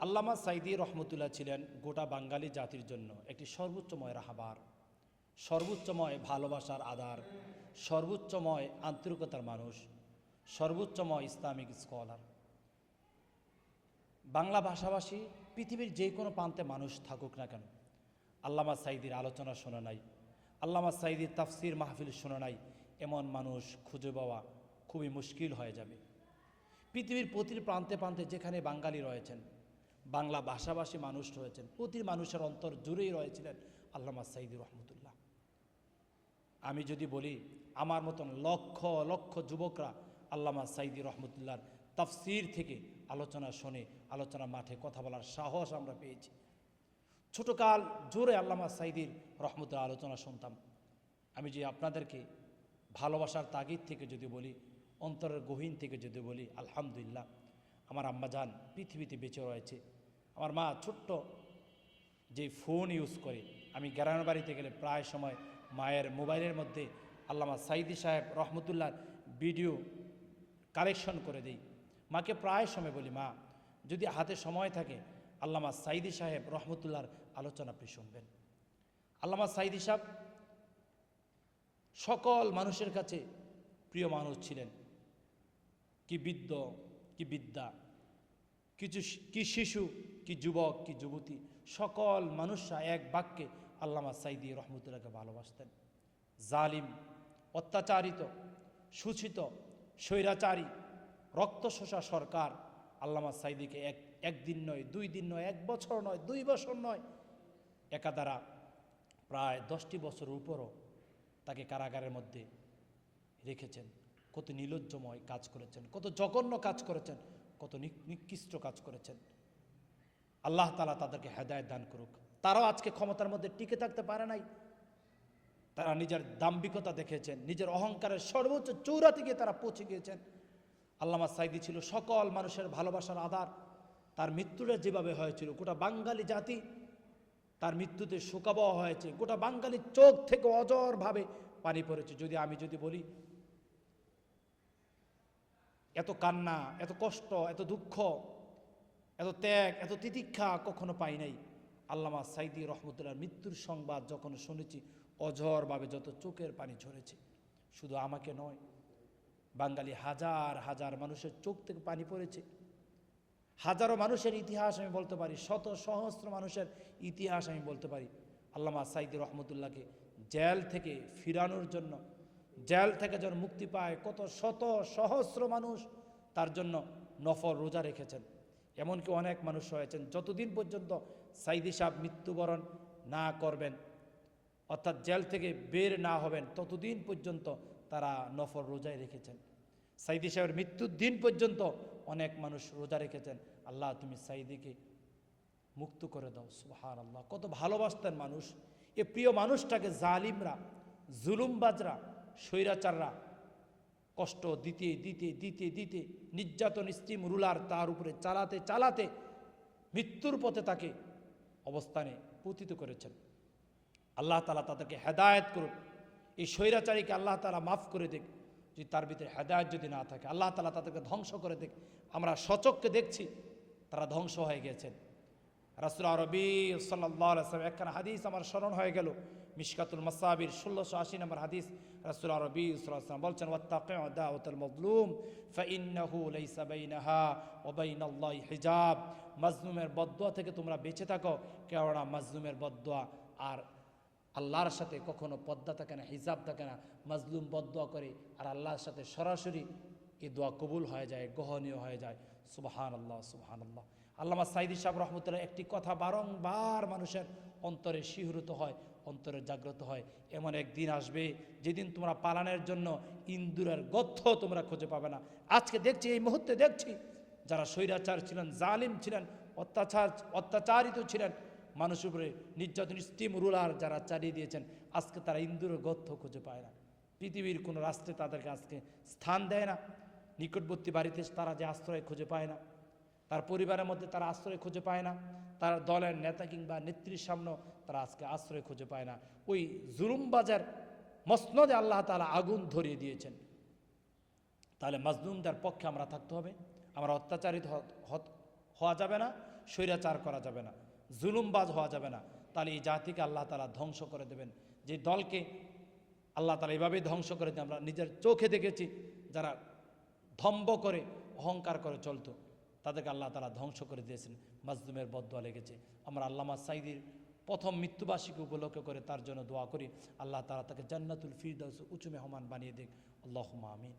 আল্লামা সাইদি রহমতুল্লাহ ছিলেন গোটা বাঙালি জাতির জন্য একটি সর্বোচ্চময় রাহাবার, সর্বোচ্চময় ভালোবাসার আধার, সর্বোচ্চময় আন্তরিকতার মানুষ, সর্বোচ্চময় ইসলামিক স্কলার। বাংলা ভাষাভাষী পৃথিবীর যে কোনো প্রান্তে মানুষ থাকুক না কেন, আল্লামা সাইদির আলোচনা শোনা নাই, আল্লামা সাইদির তাফসির মাহফিল শোনা নাই, এমন মানুষ খুঁজে পাওয়া খুবই মুশকিল হয়ে যাবে। পৃথিবীর প্রতিটি প্রান্তে প্রান্তে যেখানে বাঙালি রয়েছেন বাংলা ভাষাভাষী মানুষ রয়েছেন। প্রতি মানুষের অন্তর জুড়েই রয়েছিলেন আল্লামা সাইদি রহমতুল্লাহ। আমি যদি বলি, আমার মতন লক্ষ লক্ষ যুবকরা আল্লামা সাইদি রহমতুল্লাহর তাফসির থেকে আলোচনা শোনে, আলোচনা মাঠে কথা বলার সাহস আমরা পেয়েছি। ছোটকাল জোরে আল্লামা সাইদির রহমতুল্লাহ আলোচনা শুনতাম। আমি যে আপনাদেরকে ভালোবাসার তাগিদ থেকে যদি বলি, অন্তরের গহীন থেকে যদি বলি, আলহামদুলিল্লাহ। আমার আম্মা যান, পৃথিবীতে বেঁচে রয়েছে। আমার মা ছোট্ট যে ফোন ইউজ করে, আমি গ্রামের বাড়িতে গেলে প্রায় সময় মায়ের মোবাইলের মধ্যে আল্লামা সাইদি সাহেব রহমতুল্লাহ ভিডিও কালেকশন করে দেই। মাকে প্রায় সময় বলি, মা, যদি হাতে সময় থাকে, আল্লামা সাইদি সাহেব রহমতুল্লাহর আলোচনা আপনি শুনবেন। আল্লামা সাইদি সাহেব সকল মানুষের কাছে প্রিয় মানুষ ছিলেন। কি বৃদ্ধ, কি বিদ্যা কিছু কি শিশু, কি যুবক, কি যুবতী, সকল মানুষরা এক বাক্যে আল্লামা সাইদি রহমতুল্লাহকে ভালোবাসতেন। জালিম, অত্যাচারিত সূচিত স্বৈরাচারী, রক্তশোষা সরকার আল্লামা সাইদিকে এক, একদিন নয়, দুই দিন নয়, এক বছর নয়, দুই বছর নয়, একাধারা প্রায় দশটি বছর উপরও তাকে কারাগারের মধ্যে রেখেছেন। কত নিলজ্জময় কাজ করেছেন, কত জঘন্য কাজ করেছেন। কত নিকৃষ্ট কাজ করেছেন। আল্লাহ তালা তাদেরকে হেদায়ত দান করুক। তারাও আজকে ক্ষমতার মধ্যে টিকে থাকতে পারে নাই। তারা নিজের দাম্ভিকতা দেখেছেন, নিজের অহংকারের সর্বোচ্চ চৌরাতে গিয়ে তারা পৌঁছে গিয়েছেন। আল্লামা সাইদি ছিল সকল মানুষের ভালোবাসার আধার। তার মৃত্যুটা যেভাবে হয়েছিল, গোটা বাঙালি জাতি তার মৃত্যুতে শোকাবহ হয়েছে। গোটা বাঙালির চোখ থেকে অজরভাবে পানি পড়েছে। যদি আমি যদি বলি এত কান্না, এত কষ্ট, এত দুঃখ, এত ত্যাগ, এত তিতিক্ষা কখনো পাই নাই। আল্লামা সাইদি রহমতুল্লাহর মৃত্যুর সংবাদ যখন শুনেছি, অঝরভাবে যত চোখের পানি ঝরেছে, শুধু আমাকে নয়, বাঙালি হাজার হাজার মানুষের চোখ থেকে পানি পড়েছে। হাজারো মানুষের ইতিহাস আমি বলতে পারি, শত সহস্র মানুষের ইতিহাস আমি বলতে পারি। আল্লামা সাইদি রহমতুল্লাহকে জেল থেকে ফিরানোর জন্য জেল থেকে যেন মুক্তি পায়, কত শত সহস্র মানুষ তার জন্য নফল রোজা রেখেছেন। এমনকি অনেক মানুষ হয়েছেন যতদিন পর্যন্ত সাইদি সাহেব মৃত্যুবরণ না করবেন, অর্থাৎ জেল থেকে বের না হবেন, ততদিন পর্যন্ত তারা নফল রোজায় রেখেছেন। সাইদি সাহেবের মৃত্যুর দিন পর্যন্ত অনেক মানুষ রোজা রেখেছেন। আল্লাহ, তুমি সাইদিকে মুক্ত করে দাও সুহান আল্লাহ কত ভালোবাসতেন মানুষ। এ প্রিয় মানুষটাকে জালিমরা, জুলুমবাজরা স্বৈরাচাররা কষ্ট দিতে দিতে দিতে দিতে নির্যাতন স্টিম রুলার তার উপরে চালাতে চালাতে মৃত্যুর পথে তাকে অবস্থানে পতিত করেছেন। আল্লাহ তালা তাদেরকে হেদায়ত করুক এই স্বৈরাচারীকে আল্লাহ তালা মাফ করে দিক। যদি তার ভিতরে হেদায়ত যদি না থাকে, আল্লাহ তালা তাদেরকে ধ্বংস করে দেখ আমরা সচককে দেখছি, তারা ধ্বংস হয়ে গেছেন রাসুল আরবি সাল্লাম একখানা হাদিস আমার স্মরণ হয়ে গেল। মিশকাতুল মাসাবির ষোলোশো আশি নম্বর হাদিস। রাসুল আরবি সাল্লাম বলছেন মজলুম হিজাব। থেকে তোমরা বেঁচে থাকো, কেননা মাজলুমের বদদুয়া আর আল্লাহর সাথে কখনো পদ্মা থাকে না, হিজাব থাকে না। মাজলুম বদদোয়া করে আর আল্লাহর সাথে সরাসরি এই দোয়া কবুল হয়ে যায়, গ্রহণীয় হয়ে যায়। সুবাহান আল্লাহ সুবাহান আল্লাহ আল্লামা সাইদি সাহেব রহমতুল্লাহ একটি কথা বারংবার মানুষের অন্তরে শিহরিত হয়। অন্তরে জাগ্রত হয়। এমন একদিন আসবে যেদিন তোমরা পালানের জন্য ইন্দুরের গথ্য তোমরা খুঁজে পাবে না। আজকে দেখছি, এই মুহূর্তে দেখছি যারা স্বৈরাচার ছিলেন, জালিম ছিলেন, অত্যাচার, অত্যাচারিত ছিলেন, মানুষের উপরে নির্যাতন স্টিম রুলার যারা চালিয়ে দিয়েছেন, আজকে তারা ইন্দুরের গথ্য খুঁজে পায় না। পৃথিবীর কোনো রাষ্ট্রে তাদেরকে আজকে স্থান দেয় না। নিকটবর্তী বাড়িতে তারা যে আশ্রয় খুঁজে পায় না। তার পরিবারের মধ্যে তারা আশ্রয় খুঁজে পায় না। তার দলের নেতা কিংবা নেত্রীর সামনেও তারা আজকে আশ্রয় খুঁজে পায় না। ওই জুলুমবাজার মসনদে আল্লাহ তালা আগুন ধরিয়ে দিয়েছেন। তাহলে মাজলুমদের পক্ষে আমরা থাকতে হবে। আমরা অত্যাচারিত হওয়া যাবে না, স্বৈরাচার করা যাবে না, জুলুমবাজ হওয়া যাবে না। তাহলে এই জাতিকে আল্লাহ তালা ধ্বংস করে দেবেন। যে দলকে আল্লাহ তালা এভাবেই ধ্বংস করে দিয়ে আমরা নিজের চোখে দেখেছি, যারা ধম্ব করে, অহংকার করে চলতো। তাদেরকে আল্লাহ তালা ধ্বংস করে দিয়েছেন, মাজলুমের বদয়া লেগেছে। আমরা আল্লামা সাইদির প্রথম মৃত্যুবাসীকে উপলক্ষ করে তার জন্য দোয়া করি। আল্লাহ তালা তাকে জান্নাতুল ফিরদাউস উঁচু মেহমান বানিয়ে দিক। আল্লাহ আমিন।